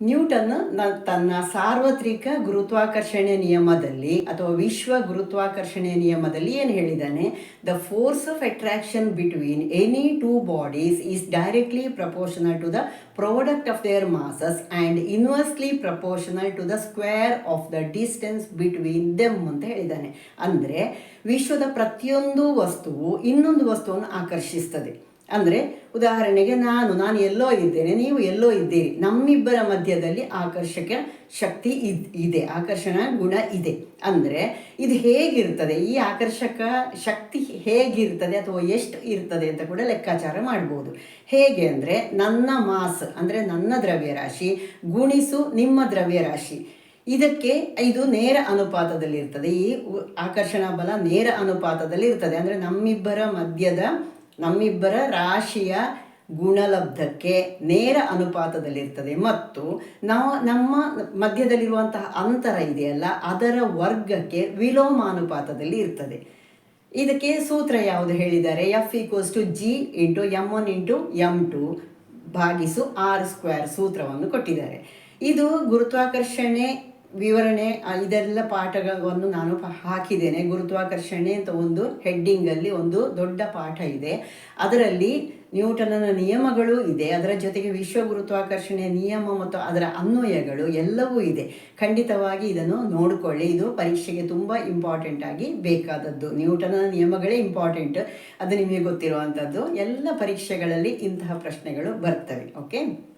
Newton ತನ್ನ ಸಾರ್ವತ್ರಿಕ ಗುರುತ್ವಾಕರ್ಷಣೆ ನಿಯಮದಲ್ಲಿ ಅಥವಾ ವಿಶ್ವ ಗುರುತ್ವಾಕರ್ಷಣೆ ನಿಯಮದಲ್ಲಿ ಏನು ಹೇಳಿದ್ದಾನೆ? The force of attraction between any two bodies is directly proportional to the product of their masses and inversely proportional to the square of the distance between them ಅಂತ ಹೇಳಿದ್ದಾನೆ. ಅಂದರೆ ವಿಶ್ವದ ಪ್ರತಿಯೊಂದು ವಸ್ತುವು ಇನ್ನೊಂದು ವಸ್ತುವನ್ನು ಆಕರ್ಷಿಸ್ತದೆ. ಅಂದರೆ ಉದಾಹರಣೆಗೆ ನಾನು ನಾನು ಎಲ್ಲೋ ಇದ್ದೇನೆ, ನೀವು ಎಲ್ಲೋ ಇದ್ದೀರಿ. ನಮ್ಮಿಬ್ಬರ ಮಧ್ಯದಲ್ಲಿ ಆಕರ್ಷಕ ಶಕ್ತಿ ಇದ್ ಆಕರ್ಷಣ ಗುಣ ಇದೆ. ಅಂದರೆ ಇದು ಹೇಗಿರ್ತದೆ? ಈ ಆಕರ್ಷಕ ಶಕ್ತಿ ಹೇಗಿರ್ತದೆ ಅಥವಾ ಎಷ್ಟು ಇರ್ತದೆ ಅಂತ ಕೂಡ ಲೆಕ್ಕಾಚಾರ ಮಾಡ್ಬೋದು. ಹೇಗೆ ಅಂದರೆ ನನ್ನ ಮಾಸ್, ಅಂದರೆ ನನ್ನ ದ್ರವ್ಯರಾಶಿ ಗುಣಿಸು ನಿಮ್ಮ ದ್ರವ್ಯರಾಶಿ. ಇದಕ್ಕೆ ಇದು ನೇರ ಅನುಪಾತದಲ್ಲಿ ಇರ್ತದೆ ಈ ಆಕರ್ಷಣಾ ಬಲ ನೇರ ಅನುಪಾತದಲ್ಲಿ ಇರ್ತದೆ ಅಂದರೆ ನಮ್ಮಿಬ್ಬರ ಮಧ್ಯದ ನಮ್ಮಿಬ್ಬರ ರಾಶಿಯ ಗುಣಲಬ್ಧಕ್ಕೆ ನೇರ ಅನುಪಾತದಲ್ಲಿರ್ತದೆ. ಮತ್ತು ನಾವು ನಮ್ಮ ಮಧ್ಯದಲ್ಲಿರುವಂತಹ ಅಂತರ ಇದೆಯಲ್ಲ, ಅದರ ವರ್ಗಕ್ಕೆ ವಿಲೋಮ ಅನುಪಾತದಲ್ಲಿ ಇರ್ತದೆ. ಇದಕ್ಕೆ ಸೂತ್ರ ಯಾವುದು ಹೇಳಿದ್ದಾರೆ F equals to G into M one into M two ಭಾಗಿಸು ಆರ್ ಸ್ಕ್ವೇರ್ ಸೂತ್ರವನ್ನು ಕೊಟ್ಟಿದ್ದಾರೆ. ಇದು ಗುರುತ್ವಾಕರ್ಷಣೆ ವಿವರಣೆ ಇದೆಲ್ಲ ಪಾಠಗಳನ್ನು ನಾನು ಹಾಕಿದ್ದೇನೆ. ಗುರುತ್ವಾಕರ್ಷಣೆ ಅಂತ ಒಂದು ಹೆಡ್ಡಿಂಗಲ್ಲಿ ಒಂದು ದೊಡ್ಡ ಪಾಠ ಇದೆ. ಅದರಲ್ಲಿ ನ್ಯೂಟನನ ನಿಯಮಗಳು ಇದೆ. ಅದರ ಜೊತೆಗೆ ವಿಶ್ವ ಗುರುತ್ವಾಕರ್ಷಣೆಯ ನಿಯಮ ಮತ್ತು ಅದರ ಅನ್ವಯಗಳು ಎಲ್ಲವೂ ಇದೆ. ಖಂಡಿತವಾಗಿ ಇದನ್ನು ನೋಡಿಕೊಳ್ಳಿ. ಇದು ಪರೀಕ್ಷೆಗೆ ತುಂಬ ಇಂಪಾರ್ಟೆಂಟ್ ಆಗಿ ಬೇಕಾದದ್ದು. ನ್ಯೂಟನನ ನಿಯಮಗಳೇ ಇಂಪಾರ್ಟೆಂಟ್ ಅದು ನಿಮಗೆ ಗೊತ್ತಿರುವಂಥದ್ದು. ಎಲ್ಲ ಪರೀಕ್ಷೆಗಳಲ್ಲಿ ಇಂತಹ ಪ್ರಶ್ನೆಗಳು ಬರ್ತವೆ. ಓಕೆ